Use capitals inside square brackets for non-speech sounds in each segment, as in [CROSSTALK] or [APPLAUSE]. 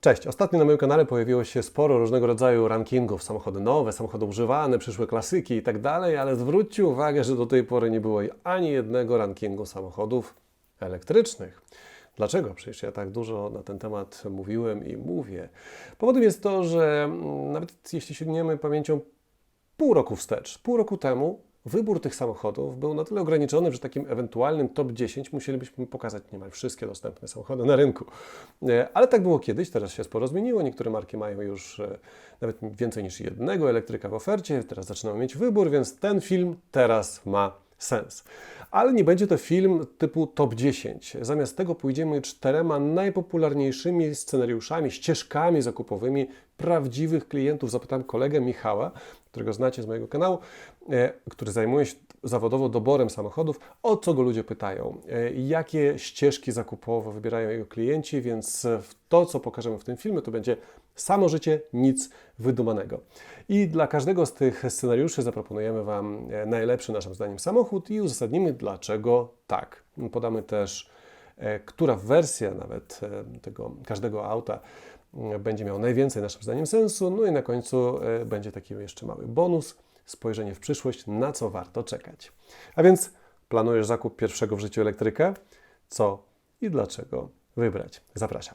Cześć, ostatnio na moim kanale pojawiło się sporo różnego rodzaju rankingów, samochody nowe, samochody używane, przyszłe klasyki i tak ale zwróćcie uwagę, że do tej pory nie było ani jednego rankingu samochodów elektrycznych. Dlaczego? Przecież ja tak dużo na ten temat mówiłem i mówię. Powodem jest to, że mm, nawet jeśli sięgniemy pamięcią pół roku wstecz, pół roku temu wybór tych samochodów był na tyle ograniczony, że takim ewentualnym top 10 musielibyśmy pokazać niemal wszystkie dostępne samochody na rynku. E, Ale tak było kiedyś, teraz się sporo zmieniło. Niektóre marki mają już e, nawet więcej niż jednego elektryka w ofercie, teraz zaczynamy mieć wybór, więc ten film teraz ma sens. Ale nie będzie to film typu top 10. Zamiast tego pójdziemy czterema najpopularniejszymi scenariuszami, ścieżkami zakupowymi prawdziwych klientów. Zapytałem kolegę Michała, którego znacie z mojego kanału, e, który zajmuje się zawodowo doborem samochodów, o co go ludzie pytają, e, jakie ścieżki zakupowe wybierają jego klienci, więc to, co pokażemy w tym filmie, to będzie samo życie, nic wydumanego. I dla każdego z tych scenariuszy zaproponujemy Wam e, najlepszy naszym zdaniem samochód i uzasadnimy, dlaczego tak. Podamy też, która wersja nawet tego każdego auta będzie miała najwięcej naszym zdaniem sensu. No i na końcu e, będzie taki jeszcze mały bonus, spojrzenie w przyszłość, na co warto czekać. A więc planujesz zakup pierwszego w życiu elektryka? Co i dlaczego wybrać? Zapraszam.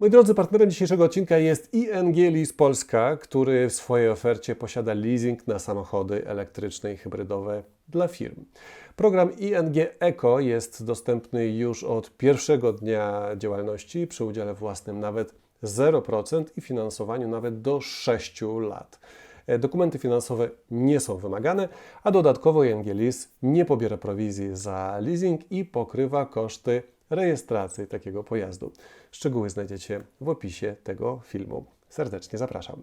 Moi drodzy, partnerem dzisiejszego odcinka jest ING Lease Polska, który w swojej ofercie posiada leasing na samochody elektryczne i hybrydowe dla firm. Program ING Eco jest dostępny już od pierwszego dnia działalności przy udziale własnym nawet 0% i finansowaniu nawet do 6 lat. E, Dokumenty finansowe nie są wymagane, a dodatkowo ING Lease nie pobiera prowizji za leasing i pokrywa koszty rejestracji takiego pojazdu. Szczegóły znajdziecie w opisie tego filmu. Serdecznie zapraszam.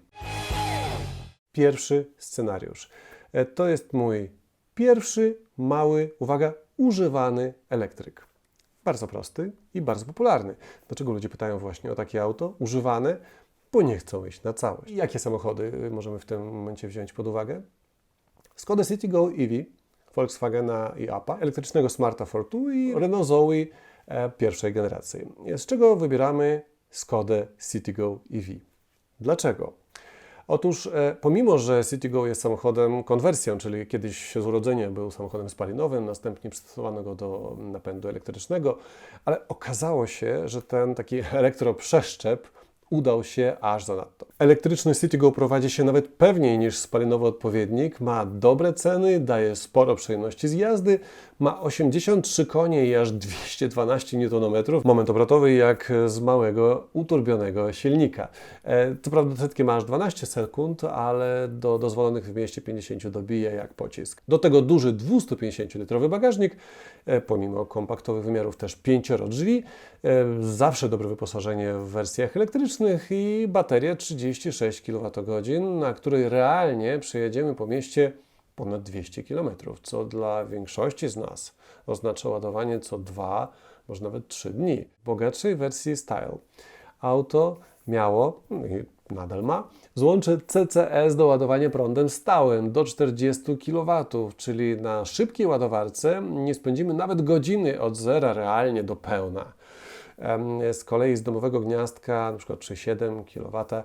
Pierwszy scenariusz. E, To jest mój pierwszy, mały, uwaga, używany elektryk. Bardzo prosty i bardzo popularny. Dlaczego ludzie pytają właśnie o takie auto używane? Bo nie chcą iść na całość. Jakie samochody y, możemy w tym momencie wziąć pod uwagę? Skoda Citigo EV, Volkswagena i Apa, elektrycznego Smarta Fortwo i Renault Zoe e, pierwszej generacji. Z czego wybieramy Skodę Citigo EV? Dlaczego? Otóż e, pomimo, że Citigo jest samochodem konwersją, czyli kiedyś z urodzenia był samochodem spalinowym, następnie przystosowano go do napędu elektrycznego, ale okazało się, że ten taki [LAUGHS] elektroprzeszczep udał się aż zanadto. Elektryczny Citigo prowadzi się nawet pewniej niż spalinowy odpowiednik, ma dobre ceny, daje sporo przyjemności z jazdy, ma 83 konie i aż 212 Nm, moment obrotowy jak z małego uturbionego silnika. E, Co prawda setki ma aż 12 sekund, ale do dozwolonych w mieście 50 dobija jak pocisk. Do tego duży 250-litrowy bagażnik, e, pomimo kompaktowych wymiarów też pięcioro drzwi, e, zawsze dobre wyposażenie w wersjach elektrycznych i bateria 36 kWh, na której realnie przejedziemy po mieście ponad 200 km, co dla większości z nas oznacza ładowanie co 2, może nawet 3 dni. W bogatszej wersji Style auto miało i nadal ma złącze CCS do ładowania prądem stałym do 40 kW, czyli na szybkiej ładowarce nie spędzimy nawet godziny od zera realnie do pełna. Z kolei z domowego gniazdka, przykład 3,7 kW,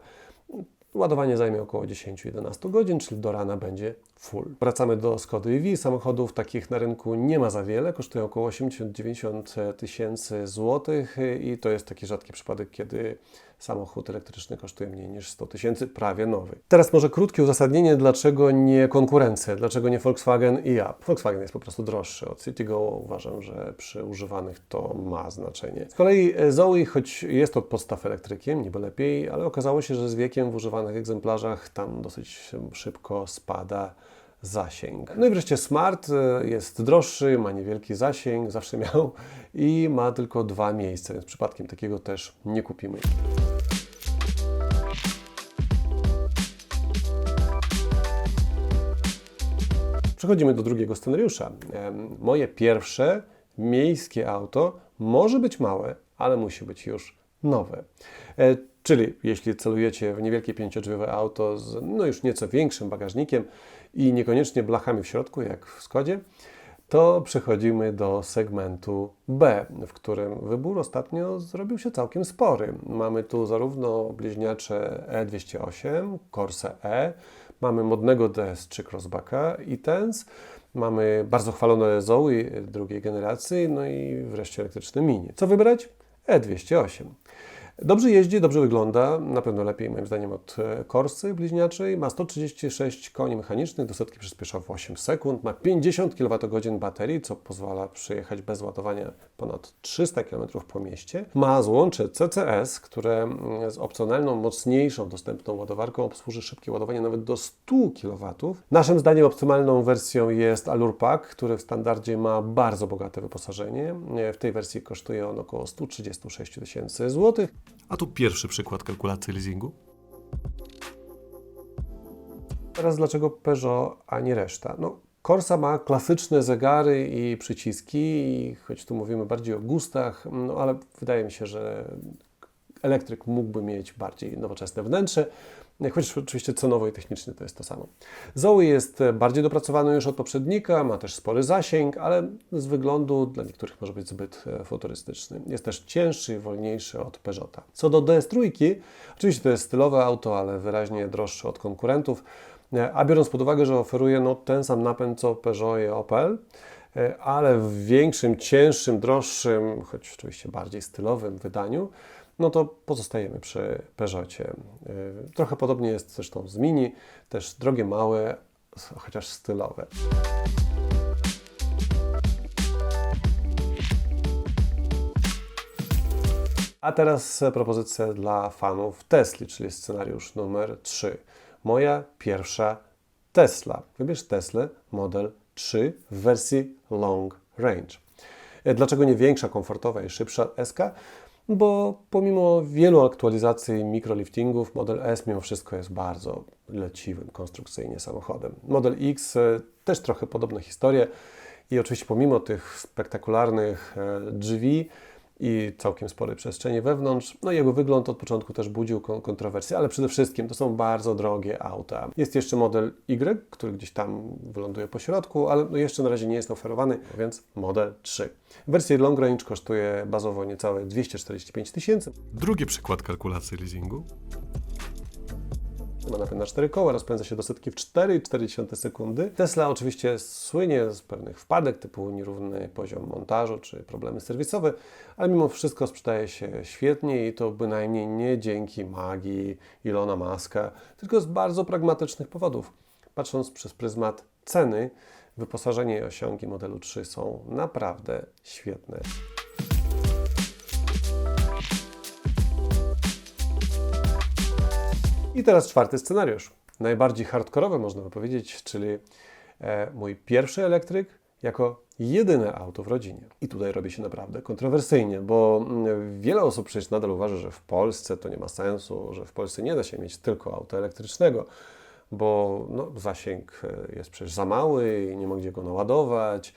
ładowanie zajmie około 10-11 godzin, czyli do rana będzie full. Wracamy do Skody EV. Samochodów takich na rynku nie ma za wiele, kosztują około 80-90 tysięcy złotych i to jest taki rzadki przypadek, kiedy samochód elektryczny kosztuje mniej niż 100 tysięcy, prawie nowy. Teraz może krótkie uzasadnienie, dlaczego nie konkurencja, dlaczego nie Volkswagen i ja. Volkswagen jest po prostu droższy od Citigo, uważam, że przy używanych to ma znaczenie. Z kolei e, Zoe, choć jest od podstaw elektrykiem, niby lepiej, ale okazało się, że z wiekiem w używanych egzemplarzach tam dosyć szybko spada zasięg. No i wreszcie Smart e, jest droższy, ma niewielki zasięg, zawsze miał i ma tylko dwa miejsca, więc przypadkiem takiego też nie kupimy. Przechodzimy do drugiego scenariusza. Moje pierwsze miejskie auto może być małe, ale musi być już nowe. E, Czyli jeśli celujecie w niewielkie pięciodrzwiowe auto z no już nieco większym bagażnikiem i niekoniecznie blachami w środku, jak w Skodzie, to przechodzimy do segmentu B, w którym wybór ostatnio zrobił się całkiem spory. Mamy tu zarówno bliźniacze E208, Corsa E, mamy modnego DS3 Crossbacka i Tens, mamy bardzo chwalone Zoe drugiej generacji, no i wreszcie elektryczny Mini. Co wybrać? E208. Dobrze jeździ, dobrze wygląda, na pewno lepiej moim zdaniem od e, Corsy bliźniaczej. Ma 136 koni mechanicznych, do setki przyspiesza w 8 sekund, ma 50 kWh baterii, co pozwala przejechać bez ładowania ponad 300 km po mieście. Ma złącze CCS, które mm, z opcjonalną, mocniejszą, dostępną ładowarką obsłuży szybkie ładowanie nawet do 100 kW. Naszym zdaniem optymalną wersją jest Allure Pack, który w standardzie ma bardzo bogate wyposażenie. E, W tej wersji kosztuje on około 136 tysięcy złotych. A tu pierwszy przykład kalkulacji leasingu. Teraz dlaczego Peugeot, a nie reszta? No, Corsa ma klasyczne zegary i przyciski, choć tu mówimy bardziej o gustach, no ale wydaje mi się, że elektryk mógłby mieć bardziej nowoczesne wnętrze, chociaż oczywiście cenowo i technicznie to jest to samo. Zoe jest bardziej dopracowany już od poprzednika, ma też spory zasięg, ale z wyglądu dla niektórych może być zbyt e, futurystyczny. Jest też cięższy i wolniejszy od Peugeota. Co do DS3, oczywiście to jest stylowe auto, ale wyraźnie droższe od konkurentów, E, a biorąc pod uwagę, że oferuje no, ten sam napęd co Peugeot i Opel, e, ale w większym, cięższym, droższym, choć oczywiście bardziej stylowym wydaniu, no to pozostajemy przy Peugeotie. E, Trochę podobnie jest zresztą z Mini, też drogie, małe, chociaż stylowe. A teraz propozycja dla fanów Tesli, czyli scenariusz numer 3. Moja pierwsza Tesla. Wybierz Tesla model 3 w wersji long range. E, Dlaczego nie większa, komfortowa i szybsza SK? Bo pomimo wielu aktualizacji mikroliftingów, model S mimo wszystko jest bardzo leciwym konstrukcyjnie samochodem. Model X e, też trochę podobna historia i oczywiście pomimo tych spektakularnych e, drzwi, i całkiem sporej przestrzeni wewnątrz. No jego wygląd od początku też budził kon- kontrowersje, ale przede wszystkim to są bardzo drogie auta. Jest jeszcze model Y, który gdzieś tam wyląduje po środku, ale no jeszcze na razie nie jest oferowany, więc model 3. W wersji long range kosztuje bazowo niecałe 245 tysięcy. Drugi przykład kalkulacji leasingu. Ma napęd na 4 koła, rozpędza się do setki w 4,4 sekundy. Tesla oczywiście słynie z pewnych wpadek typu nierówny poziom montażu czy problemy serwisowe, ale mimo wszystko sprzedaje się świetnie i to bynajmniej nie dzięki magii Ilona Maska, tylko z bardzo pragmatycznych powodów. Patrząc przez pryzmat ceny, wyposażenie i osiągi modelu 3 są naprawdę świetne. I teraz czwarty scenariusz. Najbardziej hardkorowy można by powiedzieć, czyli e, mój pierwszy elektryk jako jedyne auto w rodzinie. I tutaj robi się naprawdę kontrowersyjnie, bo mm, wiele osób przecież nadal uważa, że w Polsce to nie ma sensu, że w Polsce nie da się mieć tylko auta elektrycznego, bo no, zasięg e, jest przecież za mały i nie ma gdzie go naładować.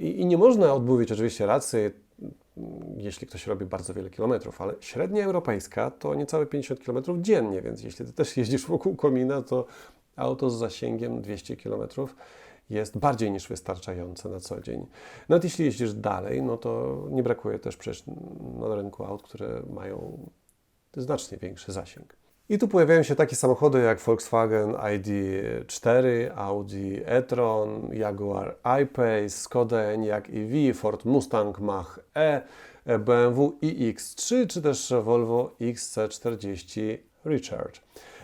I, I nie można odmówić oczywiście racji jeśli ktoś robi bardzo wiele kilometrów, ale średnia europejska to niecałe 50 km dziennie, więc jeśli ty też [LAUGHS] jeździsz wokół komina, to auto z zasięgiem 200 km jest bardziej niż wystarczające na co dzień. Nawet jeśli jeździsz dalej, no to nie brakuje też przecież na rynku aut, które mają znacznie większy zasięg. I tu pojawiają się takie samochody jak Volkswagen ID4, Audi e-tron, Jaguar I-Pace, Skoda Enyaq EV, Ford Mustang Mach-E, BMW iX3 czy też Volvo XC40 Recharge.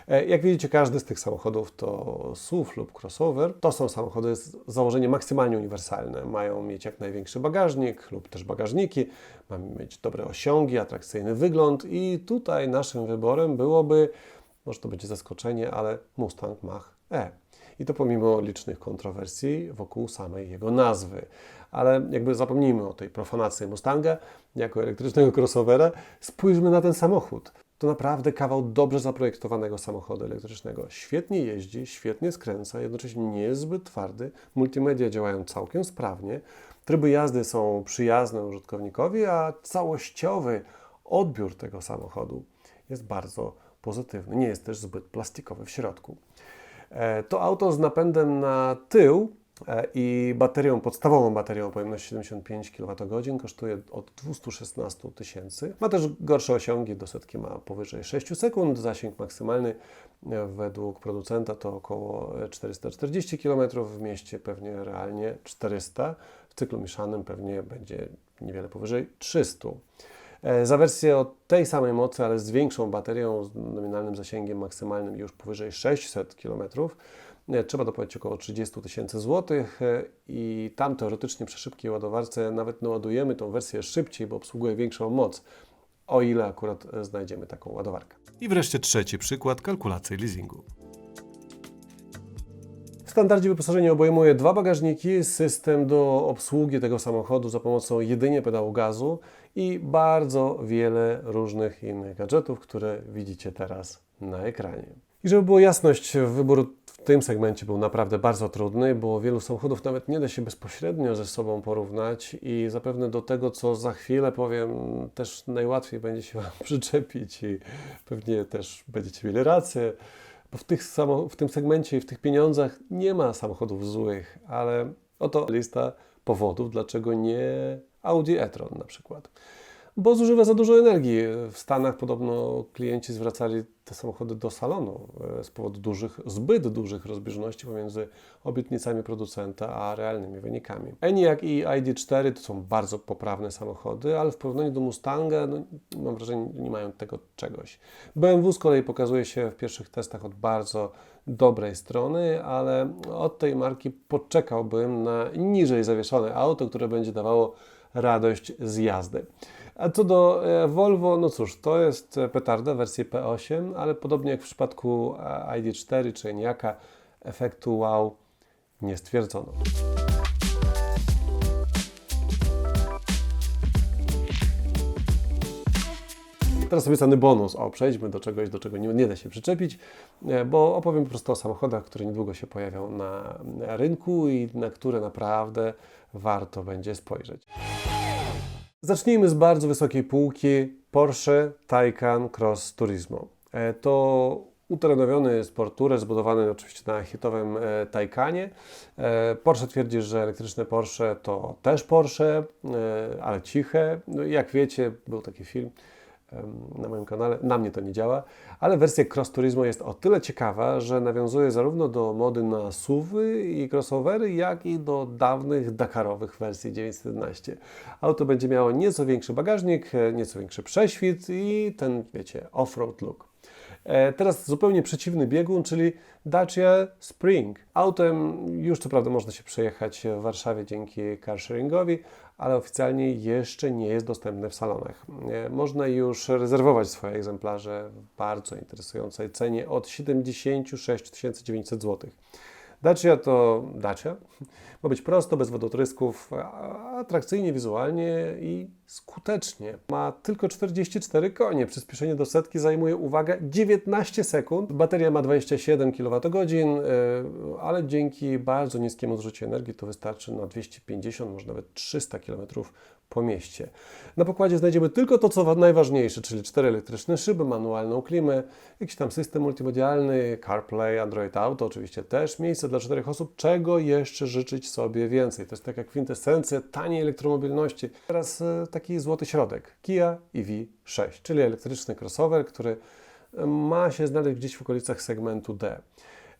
E, Jak widzicie, każdy z tych samochodów to SUV lub crossover. To są samochody z założenia maksymalnie uniwersalne. Mają mieć jak największy bagażnik lub też bagażniki, mają mieć dobre osiągi, atrakcyjny wygląd i tutaj naszym wyborem byłoby, może to będzie zaskoczenie, ale Mustang Mach-E. I to pomimo licznych kontrowersji wokół samej jego nazwy. Ale jakby zapomnijmy o tej profanacji Mustanga jako elektrycznego crossovera, spójrzmy na ten samochód. To naprawdę kawał dobrze zaprojektowanego samochodu elektrycznego. Świetnie jeździ, świetnie skręca, jednocześnie nie jest zbyt twardy. Multimedia działają całkiem sprawnie. Tryby jazdy są przyjazne użytkownikowi, a całościowy odbiór tego samochodu jest bardzo pozytywny. Nie jest też zbyt plastikowy w środku. E, To auto z napędem na tył I baterią, podstawową baterią o pojemności 75 kWh kosztuje od 216 tysięcy. Ma też gorsze osiągi, do setki ma powyżej 6 sekund. Zasięg maksymalny e, według producenta to około 440 km, w mieście pewnie realnie 400, w cyklu mieszanym pewnie będzie niewiele powyżej 300. E, Za wersję o tej samej mocy, ale z większą baterią, z nominalnym zasięgiem maksymalnym już powyżej 600 km, e, trzeba dopłacić około 30 tysięcy złotych e, i tam teoretycznie przy szybkiej ładowarce nawet naładujemy tą wersję szybciej, bo obsługuje większą moc, o ile akurat e, znajdziemy taką ładowarkę. I wreszcie trzeci przykład kalkulacji leasingu. W standardzie wyposażenie obejmuje dwa bagażniki, system do obsługi tego samochodu za pomocą jedynie pedału gazu i bardzo wiele różnych innych gadżetów, które widzicie teraz na ekranie. I żeby było jasność, wybór w tym segmencie był naprawdę bardzo trudny, bo wielu samochodów nawet nie da się bezpośrednio ze sobą porównać i zapewne do tego, co za chwilę powiem, też najłatwiej będzie się [LAUGHS] Wam przyczepić i pewnie też będziecie mieli rację. Bo w, tych w tym segmencie i w tych pieniądzach nie ma samochodów złych, ale oto lista powodów, dlaczego nie Audi e-tron na przykład. Bo zużywa za dużo energii. W Stanach podobno klienci zwracali te samochody do salonu e, z powodu dużych, zbyt dużych rozbieżności pomiędzy obietnicami producenta a realnymi wynikami. ENIAC i ID4 to są bardzo poprawne samochody, ale w porównaniu do Mustanga no, mam wrażenie, że nie mają tego czegoś. BMW z kolei pokazuje się w pierwszych testach od bardzo dobrej strony, ale od tej marki poczekałbym na niżej zawieszone auto, które będzie dawało radość z jazdy. A co do e, Volvo, no cóż, to jest e, petarda wersji P8, ale podobnie jak w przypadku e, ID4 czy Eniaka, efektu wow nie stwierdzono. Teraz obiecany bonus. O, przejdźmy do czegoś, do czego nie, nie da się przyczepić, bo opowiem po prostu o samochodach, które niedługo się pojawią na rynku i na które naprawdę warto będzie spojrzeć. Zacznijmy z bardzo wysokiej półki Porsche Taycan Cross Turismo. E, To uterenowiony sport tourer zbudowany oczywiście na hitowym e, Taycanie. E, Porsche twierdzi, że elektryczne Porsche to też Porsche, ale ciche. No jak wiecie, był taki film na moim kanale, na mnie to nie działa, ale wersja Cross Turismo jest o tyle ciekawa, że nawiązuje zarówno do mody na SUVy i crossovery, jak i do dawnych Dakarowych wersji 911. Auto będzie miało nieco większy bagażnik, e, nieco większy prześwit i ten, wiecie, off-road look. E, Teraz zupełnie przeciwny biegun, czyli Dacia Spring. Autem już co prawda można się przejechać w Warszawie dzięki carsharingowi, ale oficjalnie jeszcze nie jest dostępny w salonach. E, Można już rezerwować swoje egzemplarze w bardzo interesującej cenie od 76 900 zł. Dacia to Dacia. Ma być prosto, bez wodotrysków, atrakcyjnie wizualnie i skutecznie. Ma tylko 44 konie. Przyspieszenie do setki zajmuje, uwaga, 19 sekund. Bateria ma 27 kWh, yy, ale dzięki bardzo niskiemu zużyciu energii to wystarczy na 250, może nawet 300 km po mieście. Na pokładzie znajdziemy tylko to, co najważniejsze, czyli cztery elektryczne szyby, manualną klimę, jakiś tam system multimedialny, CarPlay, Android Auto oczywiście też, miejsce dla czterech osób. Czego jeszcze życzyć sobie więcej? To jest taka kwintesencja taniej elektromobilności. Teraz e, taki złoty środek. Kia EV6, czyli elektryczny crossover, który e, ma się znaleźć gdzieś w okolicach segmentu D.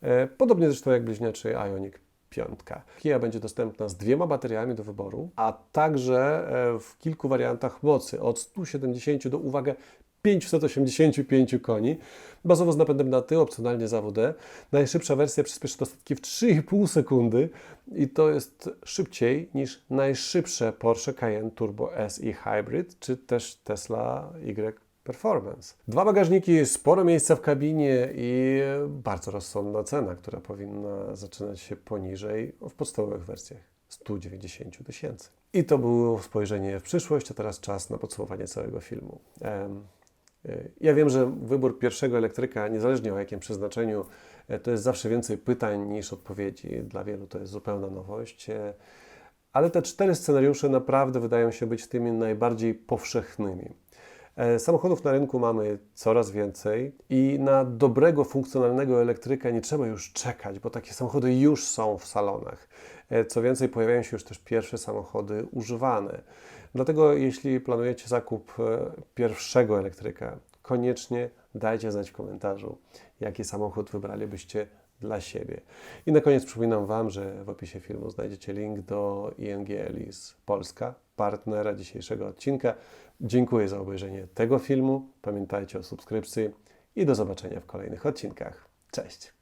E, Podobnie zresztą jak bliźniaczy Ioniq piątka. Kia będzie dostępna z dwiema bateriami do wyboru, a także e, w kilku wariantach mocy od 170 do, uwaga, 585 koni, bazowo z napędem na tył, opcjonalnie z. Najszybsza wersja przyspieszy do setki w 3,5 sekundy i to jest szybciej niż najszybsze Porsche Cayenne Turbo SI Hybrid, czy też Tesla Y Performance. Dwa bagażniki, sporo miejsca w kabinie i bardzo rozsądna cena, która powinna zaczynać się poniżej w podstawowych wersjach 190 tysięcy. I to było spojrzenie w przyszłość, a teraz czas na podsumowanie całego filmu. Y, ja wiem, że wybór pierwszego elektryka, niezależnie o jakim przeznaczeniu, e, to jest zawsze więcej pytań niż odpowiedzi. Dla wielu to jest zupełna nowość. e, Ale te cztery scenariusze naprawdę wydają się być tymi najbardziej powszechnymi. E, Samochodów na rynku mamy coraz więcej i na dobrego, funkcjonalnego elektryka nie trzeba już czekać, bo takie samochody już są w salonach. E, Co więcej, pojawiają się już też pierwsze samochody używane. Dlatego, jeśli planujecie zakup e, pierwszego elektryka, koniecznie dajcie znać w komentarzu, jaki samochód wybralibyście dla siebie. I na koniec przypominam Wam, że w opisie filmu znajdziecie link do ING Elis Polska, partnera dzisiejszego odcinka. Dziękuję za obejrzenie tego filmu. Pamiętajcie o subskrypcji i do zobaczenia w kolejnych odcinkach. Cześć!